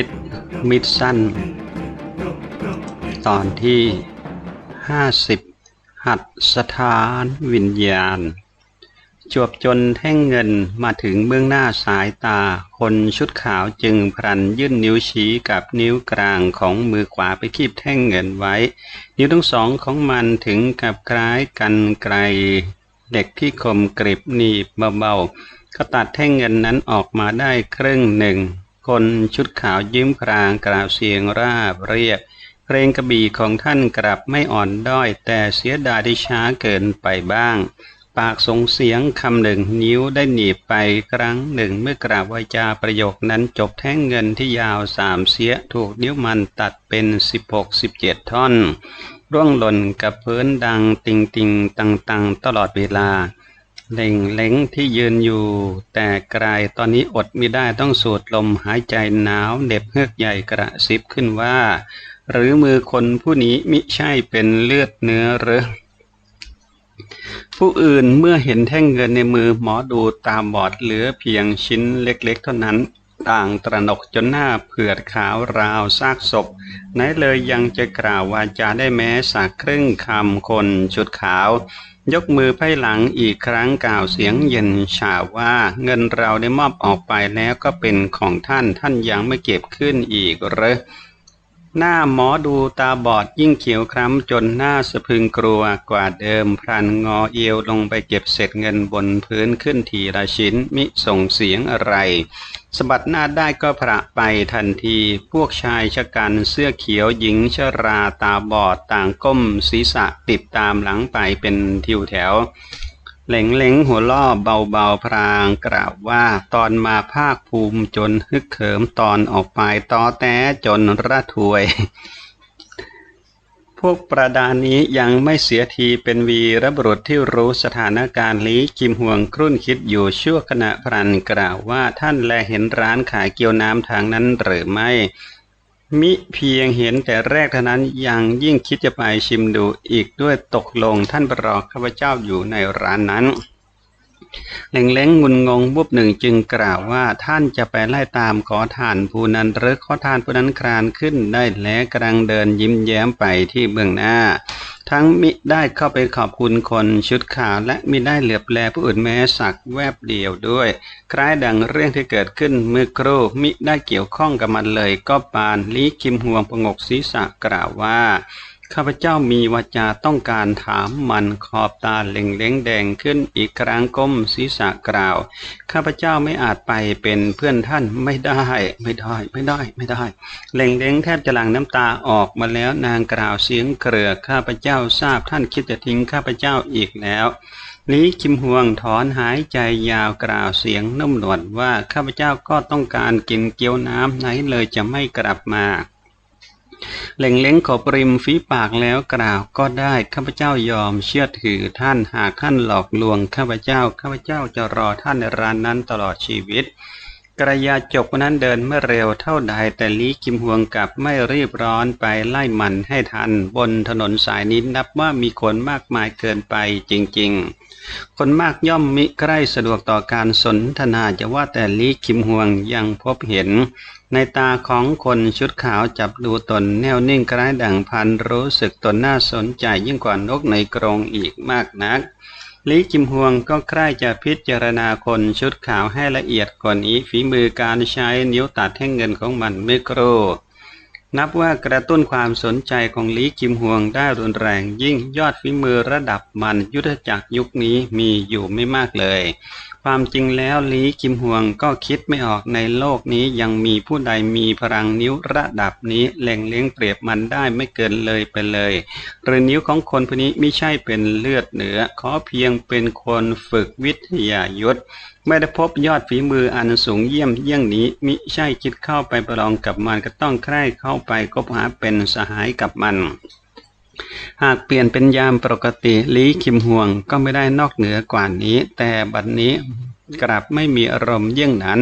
ฤทธิ์มิดสั้น ตอนที่ 50 หัดสถานวิญญาณ จวบจนแท่งเงินมาถึงเบื้องหน้าสายตา คนชุดขาวจึงพลันยื่นนิ้วชี้กับนิ้วกลางของมือขวาไปคีบแท่งเงินไว้ นิ้วทั้งสองของมันถึงกับคล้ายกันไกล เด็กที่คมกริบหนีบเบาๆก็ตัดแท่งเงินนั้นออกมาได้ครึ่งหนึ่ง คนชุดขาวยิ้มพรางกล่าวเสียงราบเรียบเพลงกระบี่ของท่านกลับไม่อ่อนด้อย แต่เสียดายที่ช้าเกินไปบ้าง ปากสงเสียงคำหนึ่งนิ้วได้หนีบไปครั้งหนึ่งเมื่อกราบวาจาประโยคนั้นจบแท่งเงินที่ยาวสามเสียถูกนิ้วมันตัดเป็นสิบหกสิบเจ็ดท่อน ร่วงหล่นกับพื้นดังติงติงตังตังตลอดเวลา เล่งเล้งที่ยืนอยู่ แต่กลายตอนนี้อดมิได้ต้องสูดลมหายใจหนาวเด็บเฮือกใหญ่กระซิบขึ้นว่า หรือมือคนผู้นี้มิใช่เป็นเลือดเนื้อหรือผู้อื่นเมื่อเห็นแท่งเงินในมือหมอดูตาบอดเหลือเพียงชิ้นเล็กๆเท่านั้น ต่างตระหนกจนหน้าเผือดขาวราวซากศพไหนเลยยังจะกล่าววาจาได้แม้สักครึ่งคำคนชุดขาวยกมือไพ่หลังอีกครั้งกล่าวเสียงเย็นฉาว่าเงินเราได้มอบออกไปแล้วก็เป็นของท่านท่านยังไม่เก็บขึ้นอีกเหรอหน้าหมอดูตาบอดยิ่งเขียวคล้ำจนหน้าสะพึงกลัวกว่าเดิมพลันงอเอียวลงไปเก็บเศษเงินบนพื้นขึ้นทีละชิ้นมิส่งเสียงอะไร สะบัดหน้าได้ก็พระไปทันที พวกชายชะกันเสื้อเขียวหญิงชราตาบอดต่างก้มศีรษะติดตามหลังไปเป็นทิวแถวเหล็งเล็งหัวล่อเบาๆพรางกล่าวว่าตอนมาภาคภูมิจนฮึกเขิมตอนออกไปตอแต้จนระทวย พวกประดานี้ยังไม่เสียทีเป็นวีรบุรุษที่รู้สถานการณ์ลีกิมห่วงครุ่นคิดอยู่ชั่วขณะพรันกล่าวว่าท่านแลเห็นร้านขายเกี๊ยวน้ำทางนั้นหรือไม่ มิเพียงเห็นแต่แรกเท่านั้นยังยิ่งคิดจะไปชิมดูอีกด้วยตกลงท่านประรอข้าพเจ้าอยู่ในร้านนั้น เล็งเล้งงุนงงบุบหนึ่งจึงกล่าวว่าท่านจะไปไล่ตามขอทานผู้นั้นหรือขอทานผู้นั้นครานขึ้นได้และกำลังเดินยิ้มแย้มไปที่เบื้องหน้า ทั้งมิได้เข้าไปขอบคุณคนชุดขาวและมิได้เหลือบแลผู้อื่นแม้สักแวบเดียวด้วย คล้ายดังเรื่องที่เกิดขึ้นเมื่อครู่มิได้เกี่ยวข้องกับมันเลยก็ปานลีคิมห่วงประงกศีรษะกล่าวว่า ข้าพเจ้ามีวาจาต้องการถามมันขอบตาเล็งเล้งแดงขึ้นอีกครั้งก้มศีรษะกล่าว ข้าพเจ้าไม่อาจไปเป็นเพื่อนท่านไม่ได้ ไม่ได้ไม่ได้ไม่ได้เล็งเล้งแทบจะหลั่งน้ำตาออกมาแล้วนางกล่าวเสียงเกลือข้าพเจ้าทราบท่านคิดจะทิ้งข้าพเจ้าอีกแล้วลีคิมฮวงถอนหายใจยาวกล่าวเสียงนุ่มนวลว่าข้าพเจ้าก็ต้องการกินเกี๊ยวน้ำไหนเลยจะไม่กลับมา เล็งเล้งขอบริมฝีปากแล้วกล่าวก็ได้ข้าพเจ้ายอมเชื่อถือท่านหากท่านหลอกลวงข้าพเจ้าข้าพเจ้าจะรอท่านในร้านนั้นตลอดชีวิต กระยาจกนนั้นเดินไม่เร็วเท่าใดแต่ลีคิมฮวงกับไม่รีบร้อนไปไล่มันให้ทัน บนถนนสายนี้นับว่ามีคนมากมายเกินไปจริงๆ คนมากย่อมมิใกล้สะดวกต่อการสนทนาจะว่าแต่ลีคิมฮวงยังพบเห็น ในตาของคนชุดขาวจับดูตนแนวนิ่งคล้ายดั่งพันรู้สึกตนน่าสนใจยิ่งกว่านกในกรงอีกมากนัก ลีกิมฮวงก็ใคร่จะพิจารณาคนชุดขาวให้ละเอียดกว่านี้ฝีมือการใช้นิ้วตัดแท่งเงินของมันไม่ครูนับว่ากระตุ้นความสนใจของลีกิมฮวงได้รุนแรงยิ่งยอดฝีมือระดับมันยุทธจักรยุคนี้มีอยู่ไม่มากเลย ความจริงแล้วลีคิมฮวงก็คิดไม่ออกในโลกนี้ยังมีผู้ใดมีพลังนิ้วระดับนี้แหล่งเลี้ยงเปรียบมันได้ไม่เกินเลยไปเลย หรือนิ้วของคนผู้นี้ไม่ใช่เป็นเลือดเหนือ ขอเพียงเป็นคนฝึกวิทยายุทธไม่ได้พบยอดฝีมืออันสูงเยี่ยมเยี่ยงนี้มิใช่คิดเข้าไปประลองกับมันก็ต้องใคร่เข้าไปคบหาเป็นสหายกับมัน หากเปลี่ยนเป็นยามปกติลีคิมห่วงก็ไม่ได้นอกเหนือกว่านี้ แต่บัดนนี้ กลับไม่มีอารมณ์เยี่ยงนั้น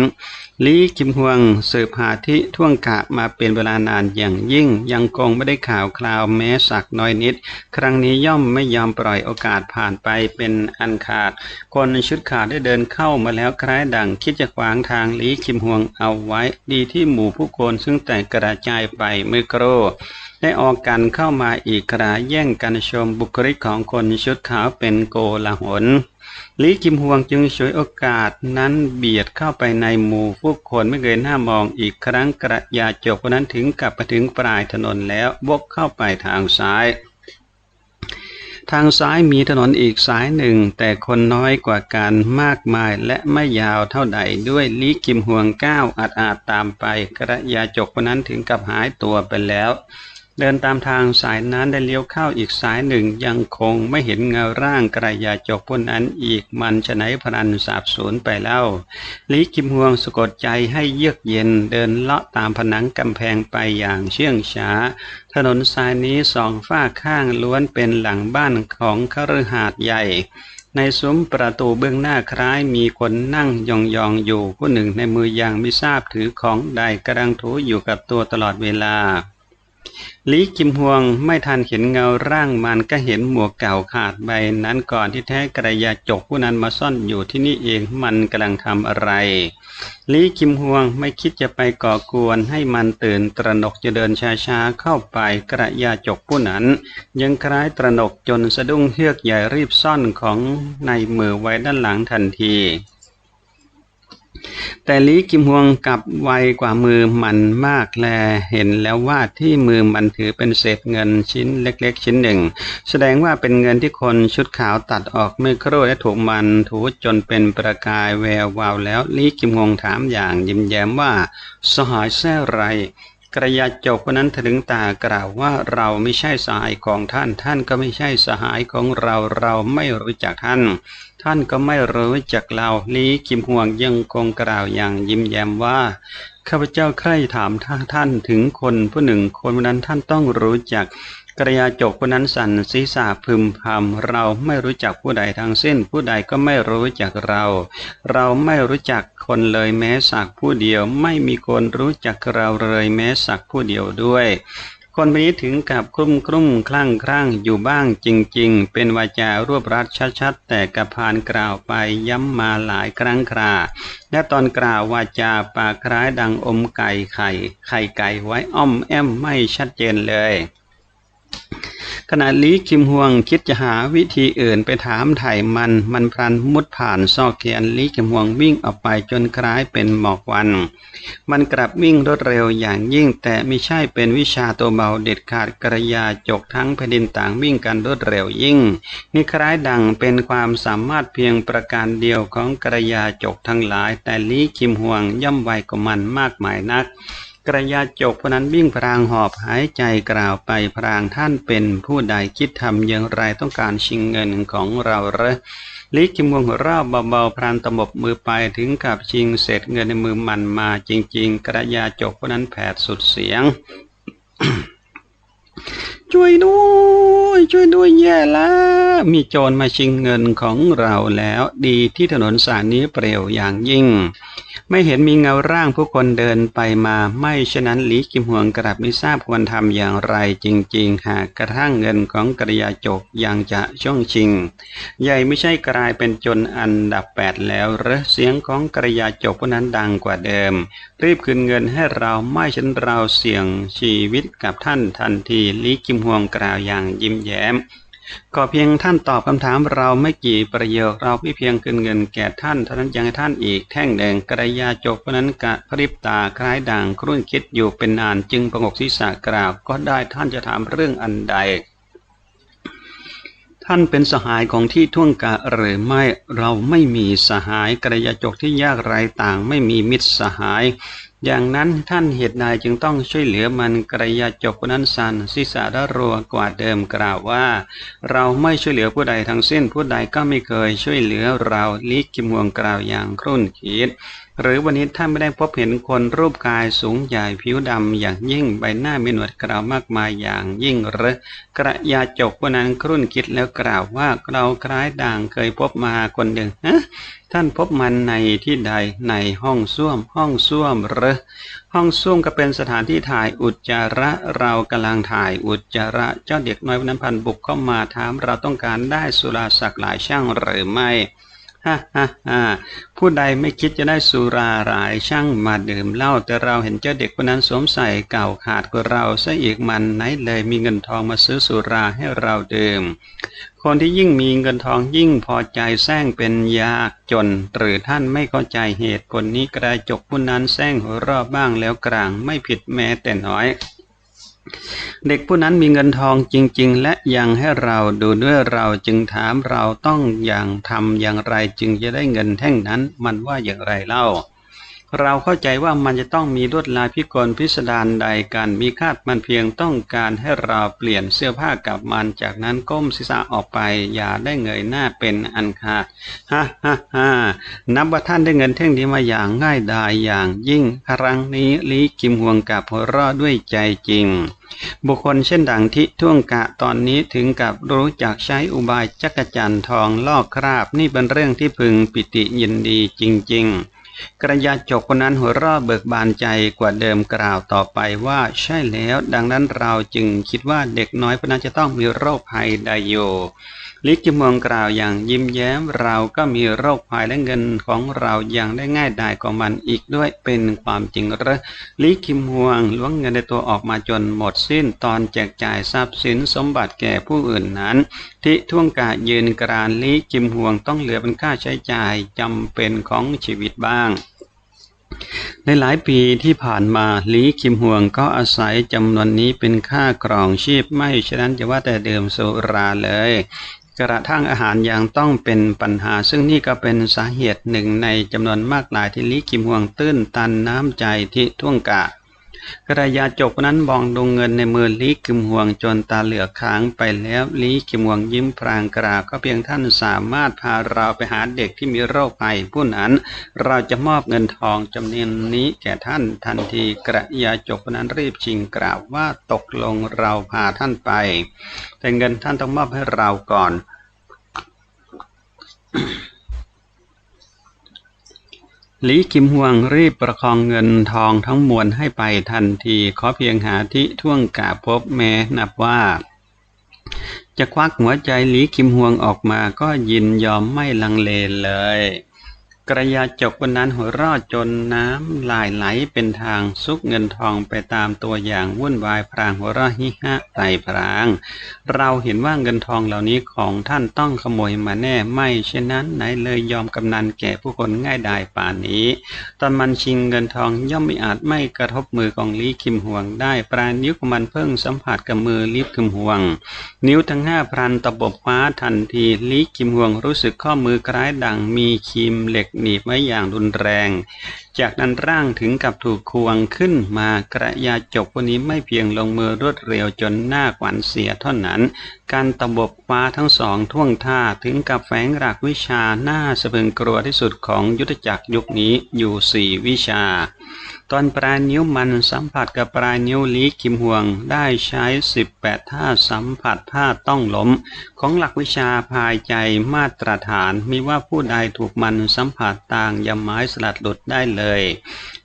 ลีคิมฮวงสืบหาที่ท่วงกะมาเป็นเวลานานอย่างยิ่ง ยังคงไม่ได้ข่าวคราวแม้สักน้อยนิด ครั้งนี้ย่อมไม่ยอมปล่อยโอกาสผ่านไปเป็นอันขาด คนชุดขาดได้เดินเข้ามาแล้วคล้ายดังคิดจะขวางทางลีคิมฮวงเอาไว้ ดีที่หมู่ผู้คนซึ่งแต่กระจายไปเมื่อโกรได้ออกกันเข้ามาอีกคราแย่งกันชมบุคลิกของคนชุดขาวเป็นโกลาหล ลีกิมฮวงจึงฉวยโอกาสนั้นเบียดเข้าไปในหมู่ผู้คนไม่เคยหน้ามองอีกครั้งกระยาจกนั้นถึงกลับไปถึงปลายถนนแล้ววกเข้าไปทางซ้าย ทางซ้ายมีถนนอีกสายหนึ่ง แต่คนน้อยกว่ากันมากมายและไม่ยาวเท่าใดด้วยลีกิมฮวงก้าวอาจอาจตามไปกระยาจกคนนั้นถึงกับหายตัวไปแล้ว เดินตามทางสายนั้นได้เลี้ยวเข้าอีกสายหนึ่งยังคงไม่เห็นเงาร่างกระยาจกพนนั้นอีกมันจะไหนพรันสาบสูญไปแล้วลีกิมฮวงสะกดใจให้เยือกเย็นเดินเลาะตามผนังกำแพงไปอย่างเชื่องช้า ถนนสายนี้สองฝ้าข้างล้วนเป็นหลังบ้านของคฤหาสน์ใหญ่ในซุ้มประตูเบื้องหน้าคล้ายมีคนนั่งยองๆออยู่ผู้หนึ่งในมือยังไม่ทราบถือของใดกำลังถูอยู่กับตัวตลอดเวลา ลีกิมฮวงไม่ทันเห็นเงาร่างมันก็เห็นหมวกเก่าขาดใบนั้นก่อนที่แท้กระยาจกผู้นั้นมาซ่อนอยู่ที่นี่เองมันกำลังทำอะไร ลีกิมฮวงไม่คิดจะไปก่อกวนให้มันตื่นตระหนกจะเดินช้าๆเข้าไปกระยาจกผู้นั้น ยังคล้ายตระหนกจนสะดุ้งเฮือกใหญ่รีบซ่อนของในมือไว้ด้านหลังทันที แต่ลีกิมฮวงกับไวกว่ามือมันมากแลเห็นแล้วว่าที่มือมันถือเป็นเศษเงินชิ้นเล็กๆ ชิ้นหนึ่ง แสดงว่าเป็นเงินที่คนชุดขาวตัดออกไม่ครู่และถูกมันถูจนเป็นประกายแวววาวแล้วลีกิมฮวงถามอย่างยิ้มแย้มว่า สหายแท้ไรกระยาจกคนนั้นถึงตากล่าวว่าเราไม่ใช่สหายของท่าน ท่านก็ไม่ใช่สหายของเราเราไม่รู้จักท่าน ท่านก็ไม่รู้จักเราลีกิมห่วงยังคงกล่าวอย่างยิ้มแย้มว่า ข้าพเจ้าใคร่ถามท่านถึงคนผู้หนึ่งคนนั้นท่านต้องรู้จักกระยาจกคนนั้นสั่นศีรษะพึมพำเราไม่รู้จักผู้ใดทั้งสิ้น ผู้ใดก็ไม่รู้จักเรา เราไม่รู้จักคนเลยแม้สักผู้เดียว ไม่มีคนรู้จักเราเลยแม้สักผู้เดียวด้วย คนนี้ถึงกับครุ่มครุ่มคลั่งคลั่งอยู่บ้างจริง ๆ เป็นวาจารวบรัดชัดๆ แต่กระพานกล่าวไปย้ำมาหลายครั้งครา และตอนกล่าววาจาปากคล้ายดังอมไก่ไข่ ไข่ไก่ไว้อ้อมแอมไม่ชัดเจนเลย ขณะลีคิมฮวงคิดจะหาวิธีอื่นไปถามไถ่มัน มันพลันมุดผ่านซอกเกียนลีคิมฮวงวิ่งออกไปจนคล้ายเป็นหมอกวัน มันกลับวิ่งรวดเร็วอย่างยิ่งแต่ไม่ใช่เป็นวิชาตัวเบาเด็ดขาดกระยาจกทั้งแผ่นดินต่างวิ่งกันรวดเร็วยิ่ง นี่คล้ายดังเป็นความสามารถเพียงประการเดียวของกระยาจกทั้งหลาย แต่ลีคิมฮวงย่อมไวกว่ามันมากมายนัก กระยาจกพนั้นวิ่งพรางหอบหายใจกล่าวไปพรางท่านเป็นผู้ใดคิดทำอย่างไรต้องการชิงเงินของเราเหรอลิกิมวงหัวเราเบาๆพรานตบมือไปถึงกับชิงเศษเงินในมือมันมาจริง ๆ กระยาจกพนั้นแผดสุดเสียง ช่วยด้วย ช่วยด้วยแย่แล้วมีโจรมาชิงเงินของเราแล้ว ดีที่ถนนสายนี้เปรียวอย่างยิ่ง ไม่เห็นมีเงาร่างผู้คนเดินไปมา ไม่ฉะนั้นหลีกิมหวงกลับไม่ทราบควรทำอย่างไรจริง ๆ หากกระทั่งเงินของกระยาจกยังจะช่องชิง ใหญ่ไม่ใช่กลายเป็นจนอันดับแปดแล้วหรือเสียงของกระยาจกผู้นั้นดังกว่าเดิม รีบคืนเงินให้เราไม่ฉันเราเสี่ยงชีวิตกับท่านทันทีหลีกิมหวงกล่าวอย่างยิ้มแย้ม ก็เพียงท่านตอบคำถามเราไม่กี่ประโยคเราไม่เพียงคืนเงินแก่ท่านเท่านั้นยังให้ท่านอีกแท่งแดงกระยาจกนั้นกะพริบตาคล้ายด่างครุ่นคิดอยู่เป็นนานจึงประงกศีรษะกราบก็ได้ท่านจะถามเรื่องอันใด ท่านเป็นสหายของที่ท่วงกะหรือไม่เราไม่มีสหายกระยาจกที่ยากไรต่างไม่มีมิตรสหาย อย่างนั้นท่านเหตุใดจึงต้องช่วยเหลือมันกระยาจกนั้นสันศีสาดรัวกว่าเดิมกล่าวว่า เราไม่ช่วยเหลือผู้ใดทั้งสิ้นผู้ใดก็ไม่เคยช่วยเหลือเราลิกิมวงกล่าวอย่างครุ่นคิด หรือวันนี้ท่านไม่ได้พบเห็นคนรูปกายสูงใหญ่ผิวดำอย่างยิ่งใบหน้ามีหนวดกราวมากมายอย่างยิ่งหรือกระยาจกวันนั้นครุ่นคิดแล้วกล่าวว่าเราคล้ายด่างเคยพบมาคนหนึ่งฮะท่านพบมันในที่ใดในห้องส้วม ห้องส้วมหรือห้องส้วมก็เป็นสถานที่ถ่ายอุจจาระเรากำลังถ่ายอุจจาระเจ้าเด็กน้อยวันนั้นพันบุกเข้ามาถามเราต้องการได้สุราสักหลายช่างหรือไม่ ฮ่าฮ่าฮ่าผู้ใดไม่คิดจะได้สุราหลายช่างมาดื่มเหล้าแต่เราเห็นเจ้าเด็กคนนั้นสวมใส่เก่าขาดกว่าเราซะอีกมันไหนเลยมีเงินทองมาซื้อสุราให้เราดื่ม คนที่ยิ่งมีเงินทองยิ่งพอใจแซงเป็นยากจน หรือท่านไม่เข้าใจเหตุผลนี้กระจกผู้นั้นแซงหัวราะบ้างแล้วกลางไม่ผิดแม้แต่น้อย เด็กผู้นั้นมีเงินทองจริง ๆ และยังให้เราดูด้วยเราจึงถามเราต้องอย่างทำอย่างไรจึงจะได้เงินแท่งนั้น มันว่าอย่างไรเล่า เราเข้าใจว่ามันจะต้องมีลวดลายพิกลพิสดารใดกัน มีคาดมันเพียงต้องการให้เราเปลี่ยนเสื้อผ้ากับมัน จากนั้นก้มศีรษะออกไป อย่าได้เงยหน้าเป็นอันขาดฮ่าฮ่าฮ่านับว่าท่านได้เงินแท่งนี้มาอย่างง่ายดายอย่างยิ่งครั้งนี้ลีกิมห่วงกับหัวเราะด้วยใจจริง บุคคลเช่นดังที่ท่วงกะตอนนี้ถึงกับรู้จักใช้อุบายจักจันทองลอกคราบนี่เป็นเรื่องที่พึงปิติยินดีจริง ๆ กระยาจกคนนั้นหัวเราะเบิกบานใจกว่าเดิมกล่าวต่อไปว่าใช่แล้ว ดังนั้นเราจึงคิดว่าเด็กน้อยคนนั้นจะต้องมีโรคภัยใดอยู่ลิกิมวงกล่าวอย่างยิ้มแย้มเราก็มีโรคภัยและเงินของเราอย่างได้ง่ายดายกว่ามันอีกด้วยเป็นความจริงหรือลิคิมฮวงล้วงเงินในตัวออกมาจนหมดสิ้นตอนแจกจ่ายทรัพย์สินสมบัติแก่ผู้อื่นนั้น ที่ท่วงกายืนกรานลิคิมฮวงต้องเหลือเป็นค่าใช้จ่ายจำเป็นของชีวิตบ้างในหลายปีที่ผ่านมาลีคิมฮวงก็อาศัยจำนวนนี้เป็นค่ากรองชีพไม่ฉะนั้นจะว่าแต่เดิมสุราเลย กระทั่งอาหารยังต้องเป็นปัญหา ซึ่งนี่ก็เป็นสาเหตุหนึ่งในจำนวนมากหลายที่ลิกิมฮวงตื้นตันน้ำใจที่ท่วงกะ กระยาจกนั้นมองดูเงินในมือลีคิมฮวงจนตาเหลือกค้างไปแล้วลีคิมฮวงยิ้มพรางกราวก็เพียงท่านสามารถพาเราไปหาเด็กที่มีโรคภัยผู้นั้นเราจะมอบเงินทองจำนวนนี้แก่ท่านทันทีกระยาจกนั้นรีบชิงกล่าวว่าตกลงเราพาท่านไป แต่เงินท่านต้องมอบให้เราก่อน ลีคิมฮวงรีบประคองเงินทองทั้งมวลให้ไปทันที ขอเพียงหาที่ท่วงกาพบแม้นับว่า จะควักหัวใจลีคิมฮวงออกมาก็ยินยอมไม่ลังเลเลย กระยาจกวันนั้นหัวรอดจนน้ำลายไหลเป็นทางซุกเงินทองไปตามตัวอย่างวุ่นวายพรางหัวราะฮิฮะไต่พราง เราเห็นว่าเงินทองเหล่านี้ของท่านต้องขโมยมาแน่ไม่เช่นนั้นไหนเลยยอมกำนันแก่ผู้คนง่ายดายป่านนี้ ตอนมันชิงเงินทองย่อมไม่อาจไม่กระทบมือของลีคิมห่วงได้ปลายนิ้วของมันเพิ่งสัมผัสกับมือลีคิมห่วง นิ้วทั้งห้าพรันตะบคว้าทันทีลีคิมห่วงรู้สึกข้อมือคล้ายดังมีคีมเหล็กหนีบไว้อย่างรุนแรง จากนั้นร่างถึงกับถูกควงขึ้นมากระยาจกคนนี้ไม่เพียงลงมือรวดเร็วจนหน้าขวัญเสียเท่านั้น การตบบกคว้าทั้งสองท่วงท่าถึงกับแฝงหลักวิชาหน้าสะพึงกลัวที่สุดของยุทธจักรยุคนี้อยู่สี่วิชา ตอนปลายนิ้วมันสัมผัสกับปลายนิ้วลีคิมห่วง ได้ใช้ 18 ท่าสัมผัสท่าต้องล้มของหลักวิชาพายใจมาตรฐานมีว่าผู้ใดถูกมันสัมผัสต่างยำไม้สลัดหลุดได้เลย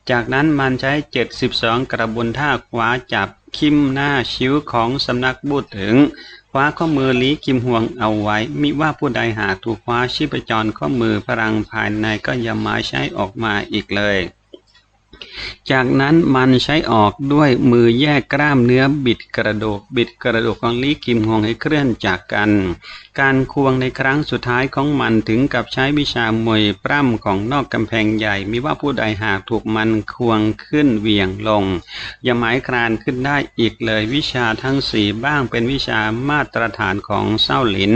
จากนั้นมันใช้ 72 กระบวนท่าขวาจับคิมหน้าชิ้วของสำนักบูดถึงคว้าข้อมือลีคิมห่วงเอาไว้ มิว่าผู้ใดหากถูกคว้าชีพจรข้อมือพลังภายในก็ยำไม้ใช้ออกมาอีกเลย จากนั้นมันใช้ออกด้วยมือแยกกล้ามเนื้อบิดกระดูกบิดกระดูกของลีกิมฮงให้เคลื่อนจากกัน การควงในครั้งสุดท้ายของมันถึงกับใช้วิชามวยปล้ำของนอกกำแพงใหญ่มิว่าผู้ใดหากถูกมันควงขึ้นเหวี่ยงลงอย่าหมายคลานขึ้นได้อีกเลยวิชาทั้งสี่บ้างเป็นวิชามาตรฐานของเศร้าหลิน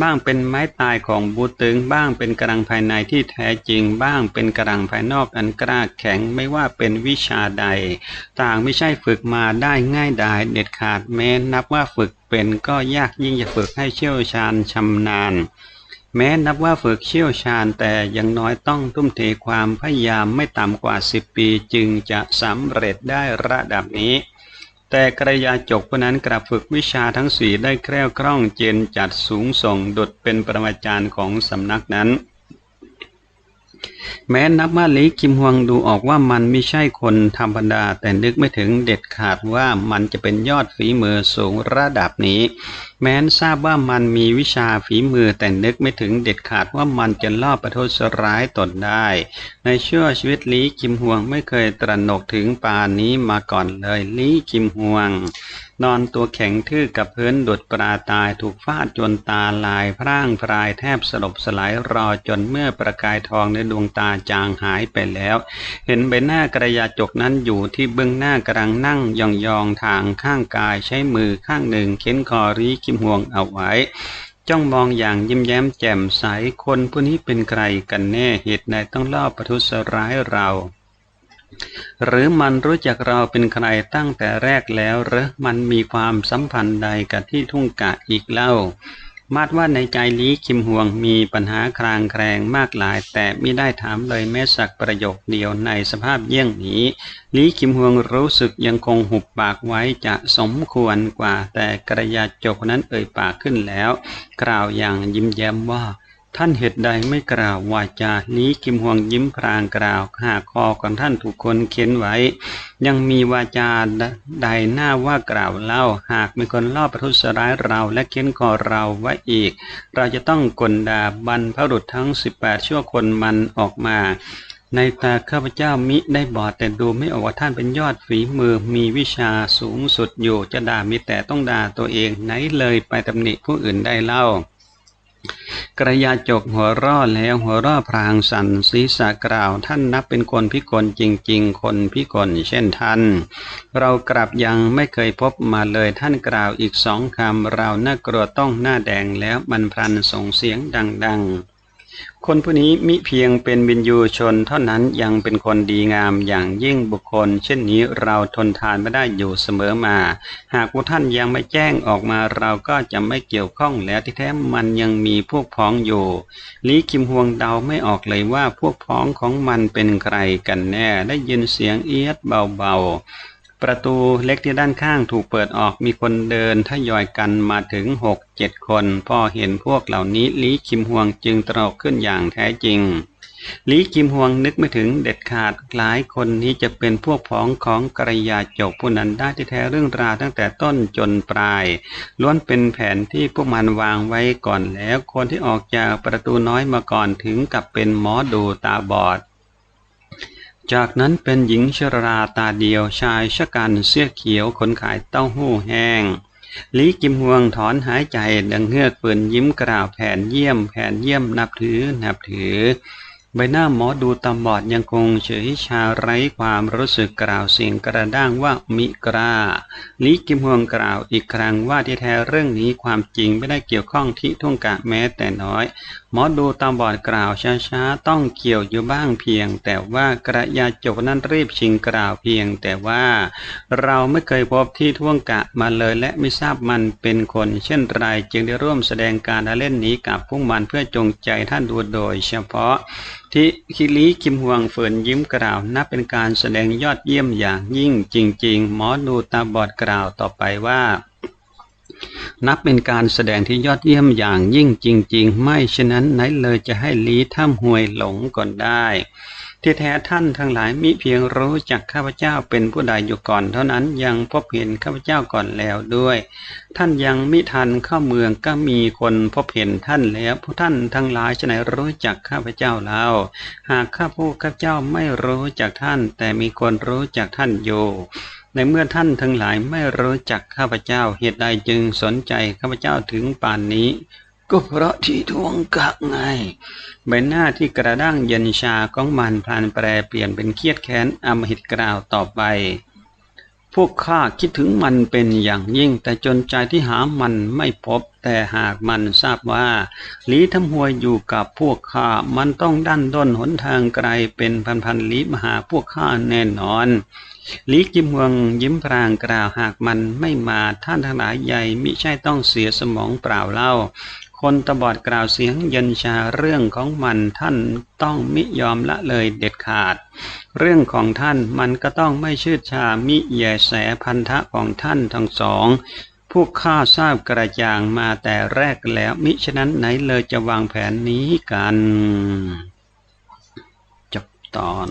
บ้างเป็นไม้ตายของบูตึง บ้างเป็นกระดังภายในที่แท้จริง บ้างเป็นกระดังภายนอกอันกล้าแข็งไม่ว่าเป็นวิชาใด ต่างไม่ใช่ฝึกมาได้ง่ายดายเด็ดขาดแม้นับว่าฝึกเป็นก็ยากยิ่งจะฝึกให้เชี่ยวชาญชำนาญแม้นับว่าฝึกเชี่ยวชาญแต่ยังน้อยต้องทุ่มเทความพยายามไม่ต่ำกว่าสิบปีจึงจะสำเร็จได้ระดับนี้ แต่กระยาจกผู้นั้นกลับฝึกวิชาทั้งสี่ได้แคล่วคล่องเจนจัดสูงส่งดุดเป็นประมาจารย์ของสำนักนั้น แม้นับว่าลีคิมฮวงดูออกว่ามันไม่ใช่คนธรรมดา แต่นึกไม่ถึงเด็ดขาดว่ามันจะเป็นยอดฝีมือสูงระดับนี้ แม้นทราบว่ามันมีวิชาฝีมือแต่นึกไม่ถึงเด็ดขาดว่ามันจะลอบประทุษร้ายตนได้ ในชั่วชีวิตลีคิมฮวงไม่เคยตระหนกถึงปานนี้มาก่อนเลยลีคิมฮวง นอนตัวแข็งทื่อกับพื้นดุดปลาตายถูกฟาดจนตาลายพร่างพรายแทบสลบสลายรอจนเมื่อประกายทองในดวงตาจางหายไปแล้ว เห็นใบหน้ากระยาจกนั้นอยู่ที่เบื้องหน้ากำลังนั่งยองๆทางข้างกายใช้มือข้างหนึ่งเข็นคอรีคิมฮวงเอาไว้จ้องมองอย่างยิ้มแย้มแจ่มใสคนผู้นี้เป็นใครกันแน่เหตุใดต้องลอประทุษร้ายเรา หรือมันรู้จักเราเป็นใครตั้งแต่แรกแล้วหรือมันมีความสัมพันธ์ใดกับที่ทุ่งกะอีกเล่า มาดว่าในใจลีคิมห่วงมีปัญหาคลางแคลงมากหลาย แต่ไม่ได้ถามเลยแม้สักประโยคเดียวในสภาพเยี่ยงนี้ลีคิมห่วงรู้สึกยังคงหุบปากไว้จะสมควรกว่า แต่กระยาจกนั้นเอ่ยปากขึ้นแล้ว กล่าวอย่างยิ้มแย้มว่า ท่านเหตุใดไม่กล่าววาจานี้คิมห่วงยิ้มพรางกล่าวหากคอของท่านถูกคนเขียนไว้ ยังมีวาจาใดหน้าว่ากล่าวเล่า หากมีคนลอบประทุษร้ายเราและเขียนคอเราไว้อีก เราจะต้องกลดาบรรพรุษทั้ง 18 ชั่วคนมันออกมาในตาข้าพเจ้ามิได้บอดแต่ดูไม่ออกว่าท่านเป็นยอดฝีมือมีวิชาสูงสุดอยู่จะด่ามีแต่ต้องด่าตัวเองไหนเลยไปตำหนิผู้อื่นได้เล่า กระยาจกหัวร่อแล้วหัวร่อพรางสันศีรษะกล่าว ท่านนับเป็นคนพิกลจริง ๆ คนพิกลเช่นท่าน เรากลับยังไม่เคยพบมาเลยท่านกล่าวอีกสองคำ เราน่ากลัวต้องหน้าแดงแล้วมันพรันส่งเสียงดัง ๆ คนผู้นี้มิเพียงเป็นวินยูชนเท่านั้นยังเป็นคนดีงามอย่างยิ่งบุคคล เช่นนี้เราทนทานไม่ได้อยู่เสมอมา หากว่าท่านยังไม่แจ้งออกมาเราก็จะไม่เกี่ยวข้องแล้วที่แท้มันยังมีพวกพ้องอยู่ลีคิมฮวงเดาไม่ออกเลยว่าพวกพ้องของมันเป็นใครกันแน่ได้ยินเสียงเอียดเบาๆ ประตูเล็กที่ด้านข้างถูกเปิดออกมีคนเดินทยอยกันมาถึงหกเจ็ดคน พอเห็นพวกเหล่านี้ลีคิมฮวงจึงตรอกขึ้นอย่างแท้จริงลีคิมฮวงนึกไม่ถึงเด็ดขาดหลายคนนี้จะเป็นพวกพ้องของกระยาจกผู้นั้นได้ที่แท้เรื่องราวตั้งแต่ต้นจนปลาย ล้วนเป็นแผนที่พวกมันวางไว้ก่อนแล้วคนที่ออกจากประตูน้อยมาก่อนถึงกับเป็นหมอดูตาบอด จากนั้นเป็นหญิงชราตาเดียวชายชะกันเสื้อเขียวคนขายเต้าหู้แห้งลีกิมฮวงถอนหายใจดังเฮือกเปืนยิ้มกล่าวแผนเยี่ยมแผนเยี่ยมนับถือนับถือ ใบหน้าหมอดูตาบอดยังคงเฉยชาไร้ความรู้สึกกล่าวเสียงกระด้างว่ามิกรา ลีกิมฮวงกล่าวอีกครั้งว่าที่แท้เรื่องนี้ความจริงไม่ได้เกี่ยวข้องที่ทุ่งกะแม้แต่น้อยหมอดูตามบอดกล่าวช้าๆต้องเกี่ยวอยู่บ้างเพียง แต่ว่ากระยาจกนั้นรีบชิงกล่าวเพียง แต่ว่า เราไม่เคยพบที่ทุ่งกะมาเลยและไม่ทราบมันเป็นคน เช่นไรจึงได้ร่วมแสดงการเล่นนี้กับพวกมันเพื่อจงใจท่านดูโดยเฉพาะ ที่คิลีคิมฮวงเฟินยิ้มกล่าว นับเป็นการแสดงยอดเยี่ยมอย่างยิ่งจริง ๆ หมอดูตาบอดกล่าวต่อไปว่า นับเป็นการแสดงที่ยอดเยี่ยมอย่างยิ่งจริง ๆ ไม่ฉะนั้นไหนเลยจะให้ลีถ้ำหวยหลงก่อนได้ ที่แท้ท่านทั้งหลายมิเพียงรู้จักข้าพเจ้าเป็นผู้ใดอยู่ก่อน เท่านั้นยังพบเห็นข้าพเจ้าก่อนแล้วด้วย ท่านยังมิทันเข้าเมืองก็มีคนพบเห็นท่านแล้วผู้ท่านทั้งหลายจะไหนรู้จักข้าพเจ้าแล้วหากข้าผู้ข้าพเจ้าไม่รู้จักท่าน แต่มีคนรู้จักท่านอยู่ในเมื่อท่านทั้งหลายไม่รู้จักข้าพเจ้าเหตุใดจึงสนใจข้าพเจ้าถึงป่านนี้ ก็เพราะที่ทวงกะไง ใบหน้าที่กระด้างเย็นชาของมันพลานแปรเปลี่ยนเป็นเครียดแค้นอมหิตกล่าวต่อไป พวกข้าคิดถึงมันเป็นอย่างยิ่งแต่จนใจที่หามันไม่พบ แต่หากมันทราบว่าลีทำหวยอยู่กับพวกข้ามันต้องดันด้นหนทางไกลเป็นพันๆลี้มาหาพวกข้าแน่นอนลีกิมฮวงยิ้มพรางกล่าวหากมันไม่มาท่านทั้งหลายใหญ่มิใช่ต้องเสียสมองเปล่าเล่า คนตาบอดกล่าวเสียงเย็นชาเรื่องของมันท่านต้องมิยอมละเลยเด็ดขาด เรื่องของท่านมันก็ต้องไม่ชืดชามิแยแสพันธะของท่านทั้งสองพวกข้าทราบกระจ่างมาแต่แรกแล้วมิฉะนั้นไหนเลยจะวางแผนนี้กัน จบตอน